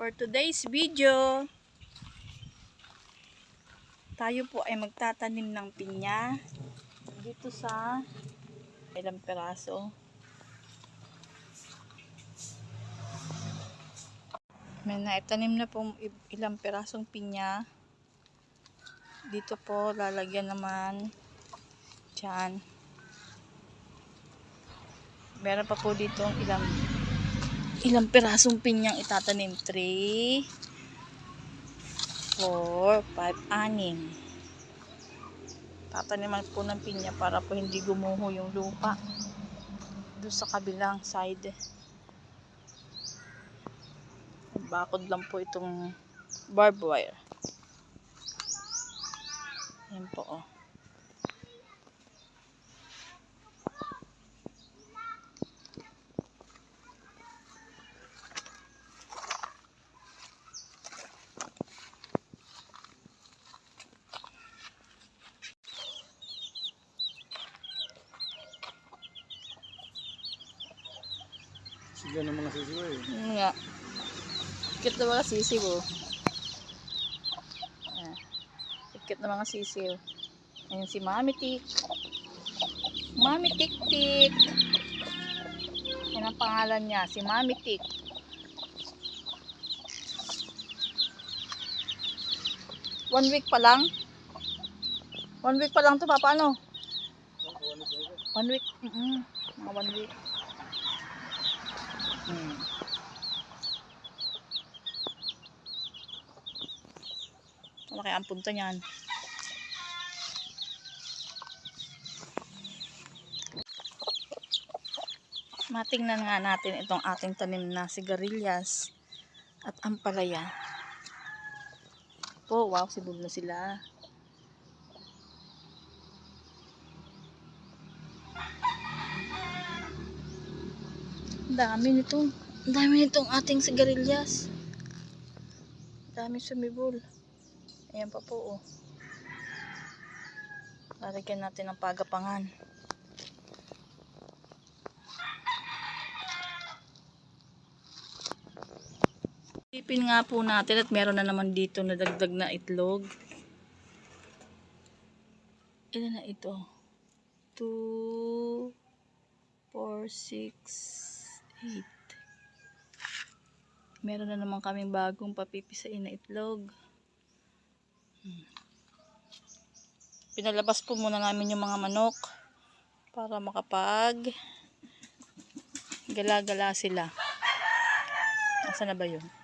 For today's video, tayo po ay magtatanim ng pinya dito sa ilang peraso. May naitanim na i- ilang perasong pinya. Dito po, lalagyan naman dyan. Meron pa po dito ilang ilang perasong pinyang itatanim. 3, 4, 5, 6. Tataniman po ng pinya para po hindi gumuho yung lupa. Doon sa kabilang side. Bakod lang po itong barbed wire. Yan po oh. Sila ng mga sisiwa eh. Yun nga. Cute na mga sisiw oh. Ayan. Cute na mga sisiw. Ayan si Mami Tik. Mami Tik Tik. Yan ang pangalan niya. Si Mami Tik. One week pa lang? One week pa lang to papa ano? One week. Mm -mm. Mga one week. Hmm. Malaki ang punta niyan. Matingnan nga natin itong ating tanim na sigarilyas at ampalaya. Po, wow, sibol na sila. Dami nitong, dami nitong ating sigarilyas. Dami sumibol. Ayan pa po, oh. Lalagyan natin ng pagapangan. Tipin nga po natin at meron na naman dito na dagdag na itlog. Ilan na ito? 2 4 6 8 Meron na naman kaming bagong papipisain na itlog. Hmm. Pinalabas po muna namin yung mga manok para makapag gala-gala sila. Nasaan na ba yun?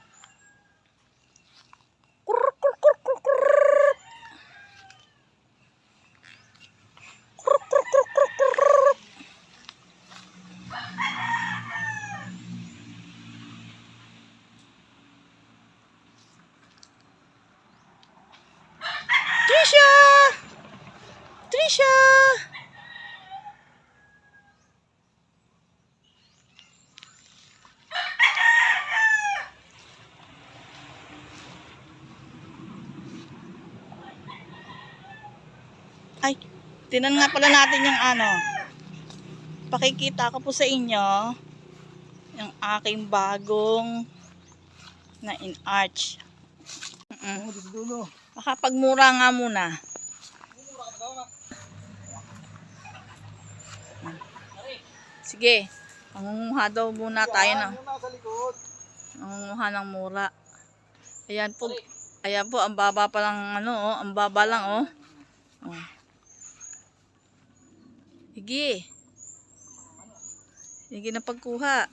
Trisha! Ay, tinan nga pala natin yung ano. Pakikita ko po sa inyo yung aking bagong na in-arch. Dito dulo. Makapagmura nga muna. Sige. Mangunguha daw muna tayo na. Mangunguha ng mura. Ayan po. Ayan po, ang baba pa lang, ano, oh, ang baba lang, oh. oh. Sige. Sige na pagkuha.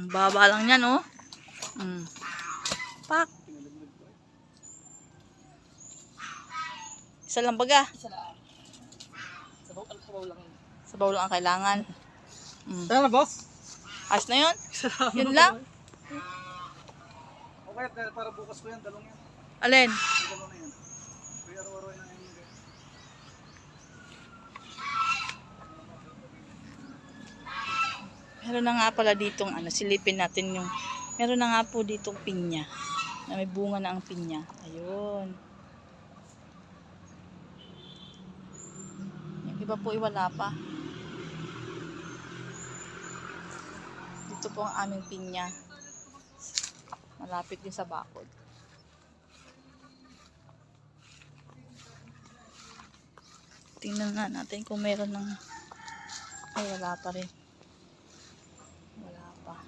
Ang baba lang yan, oh. Mm. Pak. Isa lang baga. Isa lang. Sabaw, lang. Sabaw lang ang kailangan. Mm. Tara na, boss. Ayos na yun? Yun lang? Okay, para- bukas ko yan, dalong yan. Alin? Yung Dalong na yan. Kuya, araw-araw yan ang yun. Meron na nga pala ditong ano, silipin natin yung meron na nga po ditong pinya. Na may bunga na ang pinya. Ayun. Iba po ay wala pa. Dito Ito po ang aming pinya. Malapit din sa bakod. Tingnan nga natin kung meron ng... Ay, wala pa rin. Wala pa.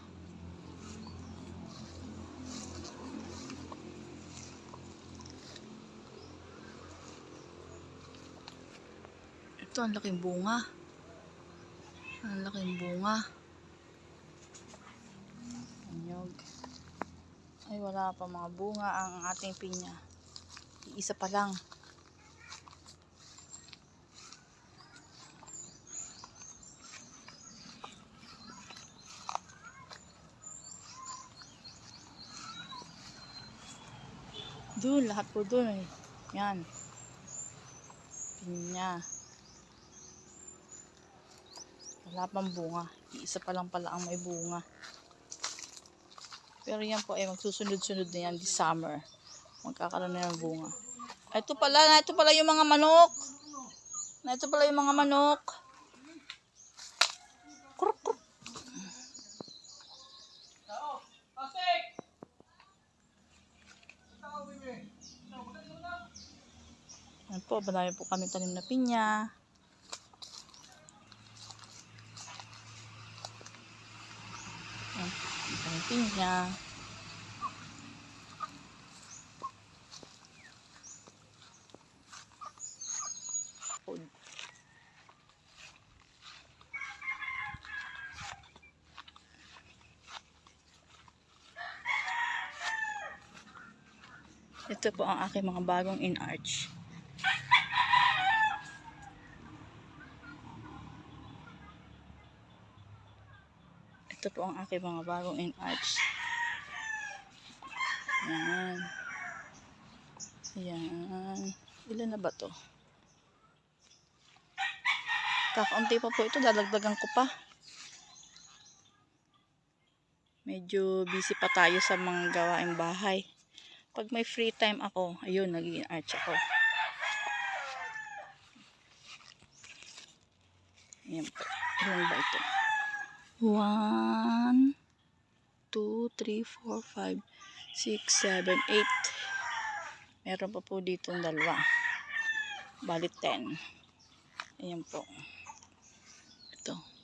Ito, ang laking bunga. Ang laking bunga. Anyog. Ay, wala pa mga bunga ang ating pinya. Iisa pa lang. Doon, lahat po doon eh. Yan. Pinya. Wala pang bunga. Iisa pa lang pala ang may bunga. Pero yan po ay magsusunod-sunod na yan this summer. Magkakaroon na ng bunga. Ito pala, na ito pala yung mga manok. Na ito pala yung mga manok. Kruk, kruk. Yan po, marami po kami tanim na pinya. Yan, ang pinya. Food. Ito po ang aking mga bagong in-arch. Ito po ang aking mga bagong in-arch. Yan. Yan. Ilan na ba to? Kakaunti pa po ito. Dadagdagan ko pa. Medyo busy pa tayo sa mga gawaing bahay. Pag may free time ako, ayun, nag-i-arch ako. Ayan po. Ilan ba ito? 1, 2, 3, 4, 5, 6, 7, 8. Meron pa po dito dalawa. Bali 10. Ayan po. Ito.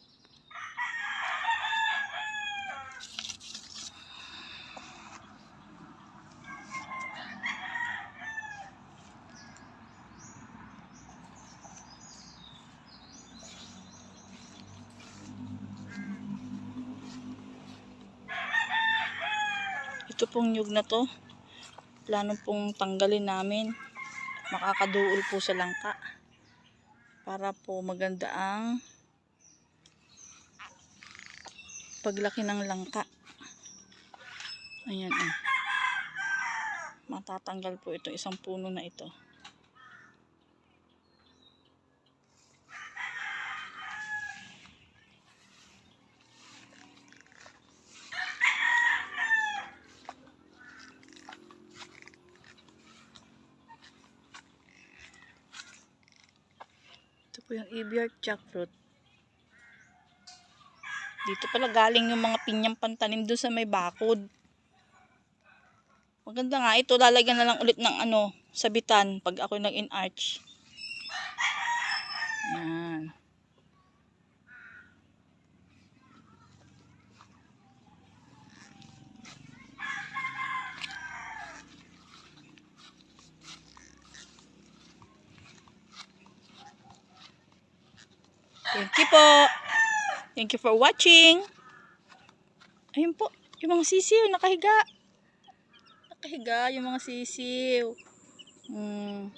Ito pong nyug na to. Plano pong tanggalin namin. Makakaduol po sa langka. Para po maganda ang paglaki ng langka. Ayan oh. Matatanggal po ito. Isang puno na ito. Po yung Ibiar jackfruit. Dito pala galing yung mga pinyang pantanim doon sa may bakod. Maganda nga ito. Lalagyan na lang ulit ng ano, sabitan pag ako nag-in-arch. Yan. Thank you po. Thank you for watching. Ayun po, yung mga sisiw, nakahiga. Nakahiga yung mga sisiw. Hmm.